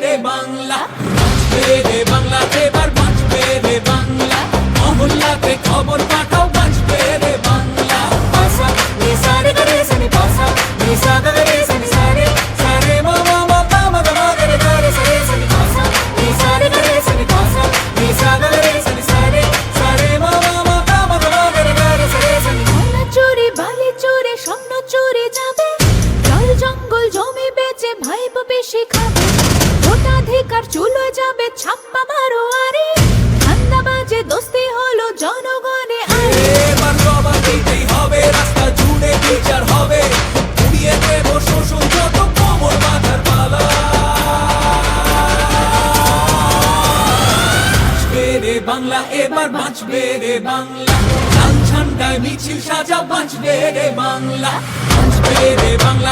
রে বাংলা বাঁচবে রে বাংলা এবার বাঁচবে রে বাংলা মহল্লাতে খবর পাঠাও বাঁচবে রে বাংলা পাসা নিসা রে গরে সনি পাসা নিসা গরে সনি সারে সারে মা মা মা পা মা মা গরে গরে সরে সনি পাসা নিসা রে গরে সনি পাসা নিসা গরে সনি সারে সারে মা মা মা পা মা মা গরে গরে সরে সনি সোনা চুরি বালি চুরি স্বর্ণ চুরি যাবে জল জঙ্গল জমি বেচে ভাইব বেশি খাবে ভোটাধিকার চুলো যাবে ছাপ্পা মারো আরে। ঠান্ডা বাজে দোস্তি হলো জনগণে আরে। হবে, রাস্তা জুড়ে বিচার হবে। দেব শোষণ যত কোমর বাঁধার পালা। বাংলা, এবার বাঁচবে রে বাংলা। লাল ঝান্ডায় মিছিল সাজা বাঁচবে রে বাংলা। বাঁচবে রে বাংলা